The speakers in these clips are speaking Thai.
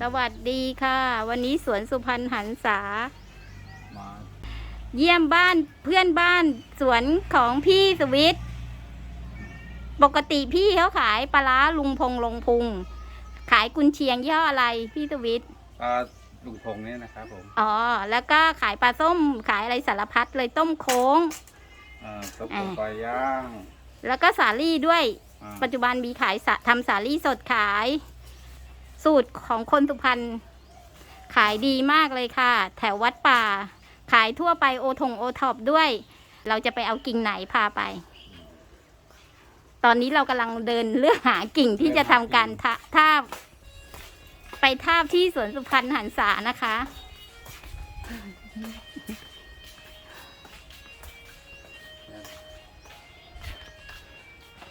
สวัสดีค่ะ วันนี้สวนสุพรรณหันษา มาเยี่ยมบ้านเพื่อนบ้านสวนของพี่สวิทย์ปกติพี่เขาขายปลาร้าลุงพงลงพุง ขายกุนเชียงยี่ห้ออะไรพี่สวิทย์ปลาลุงพงเนี่ยนะครับผมอ๋อ แล้วก็ขายปลาส้มขายอะไรสารพัดเลยต้มโค้งเอ่อซุปอ่าไก่ย่างแล้วก็สาลี่ด้วย อ่าปัจจุบันมีขายสะทำสาลี่สดขาย สูตรของคนสุพรรณขายดีมากเลยค่ะ แถววัดป่า ขายทั่วไปโอทงโอท็อปด้วย เราจะไปเอากิ่งไหนพาไป ตอนนี้เรากำลังเดินเลือกหากิ่งที่จะทำการทะทาบ ไปทาบที่สวนสุพรรณหันษานะคะ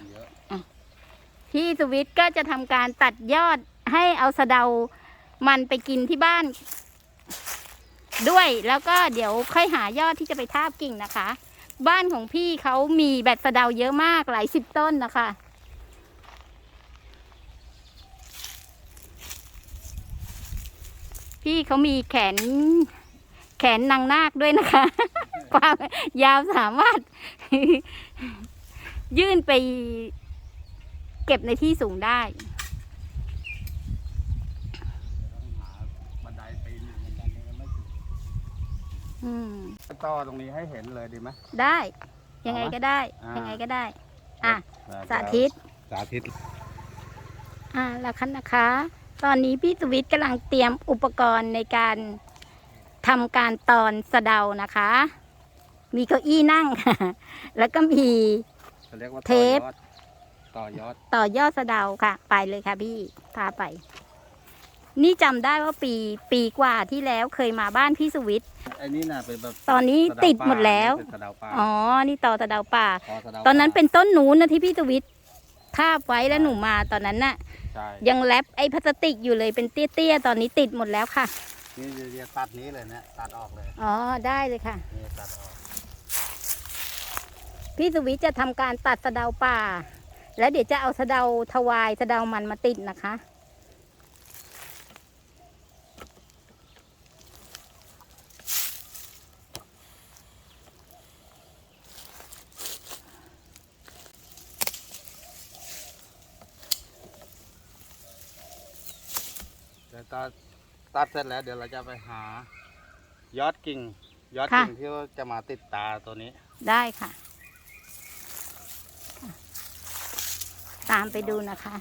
เยอะพี่สุวิทย์ก็จะทำการตัดยอด ให้เอาสะเดามันไปกินที่บ้าน ด้วยแล้วก็เดี๋ยวค่อยหายอดที่จะไปทาบกิ่งนะคะ บ้านของพี่เขามีแบตสะเดาเยอะมากหลายสิบต้นนะคะพี่เขามีแขน แขนนางนาคด้วยนะคะ ความยาวสามารถ ยื่นไปเก็บในที่สูงได้ ต้องหาบันไดปีนบันไดนี้มันไม่ถึง อืมต่อตรงนี้ให้เห็นเลยดีไหม ได้ ยังไงก็ได้ อ่ายั ยังไงก็ได้ อะเดี๋ยวสาธิต สาธิตอ่าแล้วคันนะคะ ตอนนี้พี่สวิทย์กำลังเตรียมอุปกรณ์ในการทำการตอนสะเดานะคะ มีเก้าอี้นั่ง แล้วก็มี เขาเรียกว่าเทปต่อยอด ต่อยอดสะเดาค่ะ ไปเลยค่ะพี่พาไป นี่จำได้ว่าปีปีกว่าที่แล้วเคยมาบ้านพี่สวิทย์ ไอ้นี่น่ะเป็นแบบตอนนี้สะเาติดหมดแล้ว เป็นสะเดาป่าอ๋อ นี่ต่อสะเดาป่า พสะดาตอนนั้นป่าเป็นต้นนู้นนะที่พี่สวิทย์ทาบไว้แล้วหนูมาตอนนั้นน่ะ ใช่ยังแรปไอ้พลาสติกอยู่เลยเป็นเตี้ยๆ ตอนนี้ติดหมดแล้วค่ะ นี่เดี๋ยวตัดนี้เลยเนี่ยตัดออกเลยอ๋อ ได้เลยค่ะ นี่ตัดออกพี่สวิทย์จะทำการตัดสะเดาป่า แล้วเดี๋ยวจะเอาสะเดาทวายสะเดามันมาติดนะคะ ตัดตัดเสร็จแล้วเดี๋ยวเราจะไปหายอดกิ่ง ยอดค่ะกิ่งที่จะมาติดตาตัวนี้ ได้ค่ะ ตามไปดูนะคะ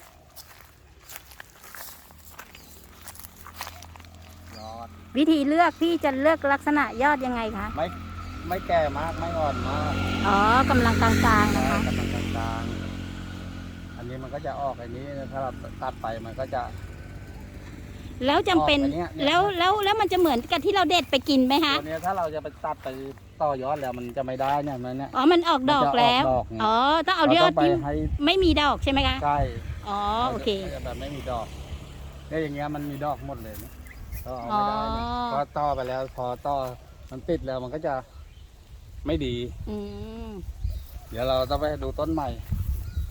ยอด วิธีเลือกพี่จะเลือกลักษณะยอดยังไงคะไม่ไม่แก่มากไม่อ่อนมาก อ๋อกำลังกลางๆนะคะกำลังกลางๆอันนี้มันก็จะออกอันนี้ถ้าเราตัดไปมันก็จะ แล้วจำเป็น ออกไปเนี่ยเนี่ย แล้วแล้วแล้วมันจะเหมือนกับที่เราเด็ดไปกินไหมคะ ตัวเนี้ยถ้าเราจะไปตัดไปต่อยอดแล้วมันจะไม่ได้เนี่ยมันเนี่ย อ๋อ มันออกดอกแล้ว มันจะออกดอกไง อ๋อ ต้องเอาเรายต้ออดงไปที่ให้ไม่มีดอกใช่ไหมคะ ใกล้อ๋อ โอเคจะแบบไม่มีดอกเนี่ยอย่างเงี้ยมันมีดอกหมดเลยนะก็เอาอ๋อไม่ได้เนี่ยพอต่อไปแล้วพอต่อมันติดแล้วมันก็จะไม่ดี อืมเดี๋ยวเราต้องไปดูต้นใหม่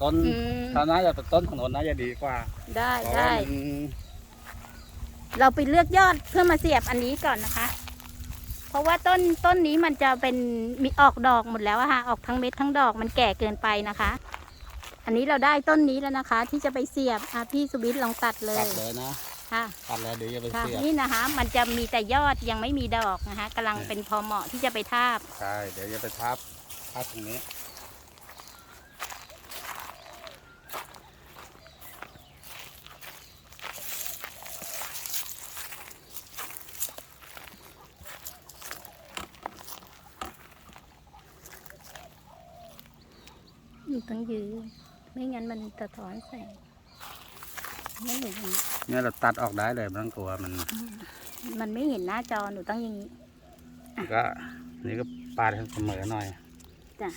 ต้นอืม ถ้าน่าจะเป็นต้นของโนนน่าจะดีกว่าได้เพราะว่าได้มัน เราไปเลือกยอดเพื่อมาเสียบอันนี้ก่อนนะคะ เพราะว่าต้นต้นนี้มันจะเป็นมีออกดอกหมดแล้วอะค่ะ ออกทั้งเม็ดทั้งดอกมันแก่เกินไปนะคะ อันนี้เราได้ต้นนี้แล้วนะคะ ที่จะไปเสียบอะพี่สุวิทย์ลองตัดเลตัยดเลยนะค่ะตัดแล้วเดี๋ยวจะไปค่ะเสียบนี่นะคะ มันจะมีแต่ยอดยังไม่มีดอกนะคะกำลังเป็นพอเหมาะที่จะไปทาบ ใช่เดี๋ยวจะไปทับทับตรงนี้ ต้องยืนไม่งั้นมันสะท้อนแสงไม่เห็นอย่างนี้เนี่ยเราตัดออกได้เลยไม่ต้องกลัวมัน มันไม่เห็นหน้าจอหนูต้องอย่างนี้ก็นี่ก็ปาดให้เสมอหน่อยจ้ะ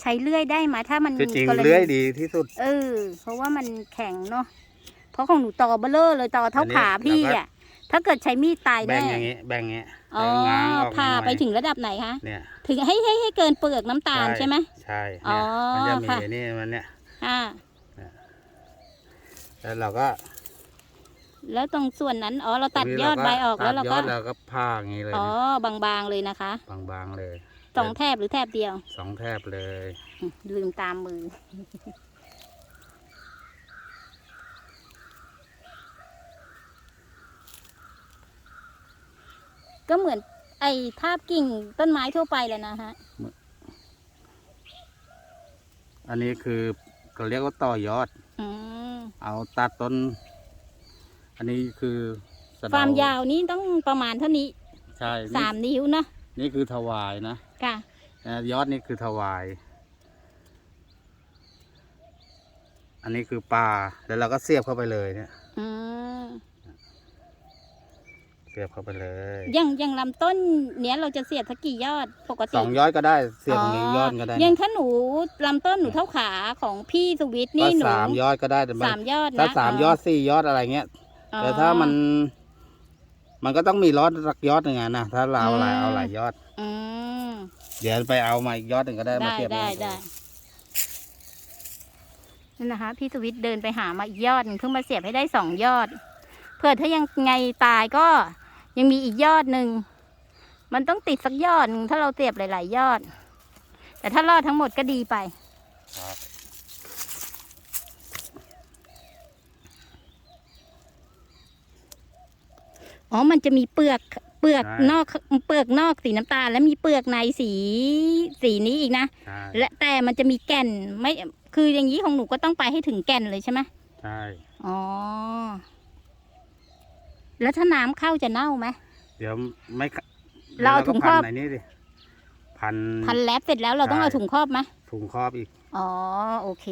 ใช้เลื่อยได้ไหมถ้ามันคือจริงกณีเลื้อยดีที่สุด เออ เพราะว่ามันแข็งเนาะเพราะของหนูตอเบลเลอร์เลยตอเท่าอันนี้ขาพี่เราก็อะ ถ้าเกิดใช้มีดตายแบ่แน่งอย่างนี้ แบ่งอย่างนี้อ๋อแล้วง้างออกผ่าหน่อยไปถึงระดับไหนคะ เนี่ยถึงให้ให้ให้เกินเปลือกน้ำตาลใช่ไหม ใช่อ๋อเนี่ยมันจะมีค่ะไอ้นี่มันเนี่ยอ่า แล้วเราก็แล้วตรงส่วนนั้น อ๋อ เราตัดทีนี้ยอดใบออกแล้วเราตัดยก็อดแล้วก็ผ่าอย่างนี้เลยอ๋อ บางๆเลยนะคะ บางๆเลยสองแถบหรือแถบเดียวสองแทบเลยอืมลืมตามมือ ก็เหมือน ไอ้ทาบกิ่งต้นไม้ทั่วไปเลยนะฮะ อันนี้คือเขาเรียกว่าต่อยอด อืมเอาตัดต้น อันนี้คือสะเดความยาวนี้ต้องประมาณเท่านี้ใช่สามนิ้วเนอะนี่คือถวายนะค่ะนะยอดนี่คือถวาย อันนี้คือปลาแล้วเราก็เสียบเข้าไปเลยเนี่ย อืม เสียบเข้าไปเลยอย่างอย่างลำต้นเนี้ยเราจะเสียบสักกี่ยอดปกติสองยอดก็ได้เสียบอย่างนี้ยอดก็ได้ยังถ้าหนูลำต้นหนูเท่าขาของพี่สวิทย์ก็นี่หนูสามยอดก็ได้แต่มันสามยอดนะถ้าสามยอดสี่ยอดอะไรเงี้ยอ๋อแต่ถ้ามัน มันก็ต้องมียอดสักยอดหนึ่งอะนะถ้าเราเอาหลายอืมเอาหลายยอดอืมเดี๋ยวไปเอามาอีกยอดหนึ่งก็ได้มาได้เสียบได้ลงได้นั่นนะคะพี่สวิทย์เดินไปหามาอีกยอดหนึ่งเพิ่งมาเสียบให้ได้สองยอด เพื่อถ้ายังไงตายก็ยังมีอีกยอดหนึ่ง มันต้องติดสักยอดหนึ่งถ้าเราเสียบหลาย ๆ ยอด แต่ถ้ารอดทั้งหมดก็ดีไปครับอ๋อ มันจะมีเปลือกเปลือกนอกเปลือกนอกสีน้ำตาล แล้วมีเปลือกในสีสีนี้อีกนะใช่และแต่มันจะมีแก่นไม่คืออย่างนี้ของหนูก็ต้องไปให้ถึงแก่นเลยใช่ไหมใช่ อ๋อ แล้วถ้าน้ำเข้าจะเน่าไหม เดี๋ยวไม่ขะเราเอาถุงครอบเดี๋ยวเาก็พันในนี้ดิพัน พันแลบเสร็จแล้วเราต้องใช่ เอาถุงครอบไหมถุงครอบอีก อ๋อโอเค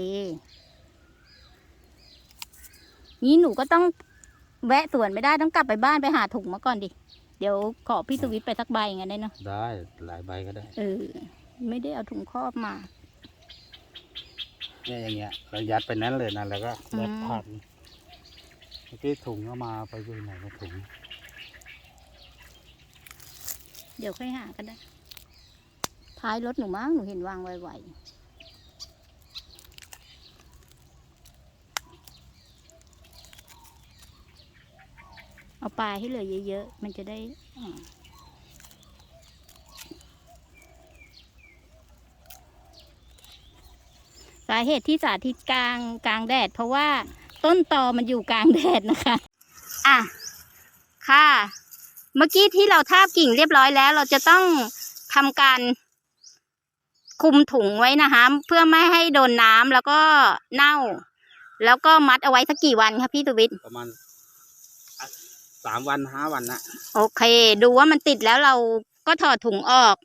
นี้หนูก็ต้องแวะสวนไม่ได้ต้องกลับไปบ้านไปหาถุงมาก่อนดิ เดี๋ยวขอพี่สวิทย์ไปสักใบงั้นได้เนาะ ได้หลายใบก็ได้ เออ ไม่ได้เอาถุงครอบมา เนี่ยอย่างเงี้ยเรายัดไปนั้นเลยนะแล้วก็ยัดอืมพัน เมื่อกี้ถุงก็มาไปอยู่ไหนนะถุง เดี๋ยวค่อยหาก็ได้ ท้ายรถหนูมั้งหนูเห็นวางไวๆ เอาปลายให้เหลือเยอะๆ มันจะได้สาเหตุที่สาธิตกลางกลางแดด เพราะว่า ต้นตอมันอยู่กลางแดดนะคะ อะ ค่ะ เมื่อกี้ที่เราทาบกิ่งเรียบร้อยแล้ว เราจะต้องทำการคลุมถุงไว้นะคะ เพื่อไม่ให้โดนน้ำแล้วก็เน่า แล้วก็มัดเอาไว้สักกี่วันคะพี่ตุวิทย์ประมาณสามวันห้าวันนะโอเค ดูว่ามันติดแล้วเรา ก็ถอดถุงออก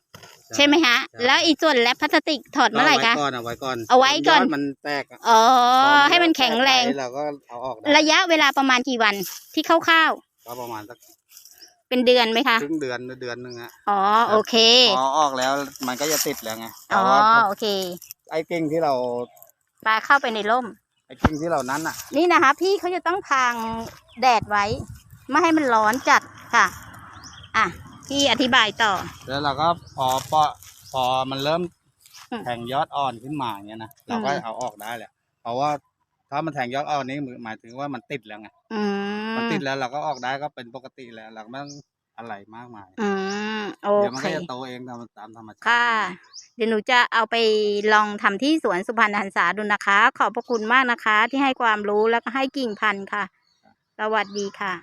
ใช่ไหมฮะใช่แล้วอีกส่วนแรปพลาสติกถอดเมื่อไหร่คะาว้ก่อนเอาไว้ก่อนเอาไว้ก่อนยดมันแตกอะอ๋อพอให้มันแข็งแรงตกไปเราก็เอาออกได้ระยะเวลาประมาณกี่วันที่คร่าวก็ประมาณสักๆเป็นเดือนไหมคะครึ่งเดือนหรือเดือนหนึ่งอะอ๋อโอเคพอออกแล้วมันก็จะติดแล้วไงแต่อ๋อว่าโอเค ไอ้กิ่งที่เราปลาเข้าไปในร่มไอ้กิ่งที่เรานั้นอะนี่นะคะ พี่เขาจะต้องพรางแดดไว้ ไม่ให้มันร้อนจัดค่ะ อะ พี่อธิบายต่อ แล้วเราก็พอพอพอมันเริ่มอืม แทงยอดอ่อนขึ้นมาอย่างเงี้ยนะเราก็อืมเอาออกได้แหละเพราะว่าถ้ามันแทงยอดอ่อนนี่หมายถึงว่ามันติดแล้วไงอืมันมติดแล้วเราก็ออกได้ก็เป็นปกติแล้วเราก็ไม่ต้องอะไรมากมายอืมโอเดี๋ยวมันเค ก็จะโตเองตามตามธรรมชาติค่ะ เดี๋ยวหนูจะเอาไปลองทำที่สวนสุพรรณหันษาดูนะคะ ขอบพระคุณมากนะคะ ที่ให้ความรู้แล้วก็ให้กิ่งพันธุ์ค่ะ สวัสดีค่ะ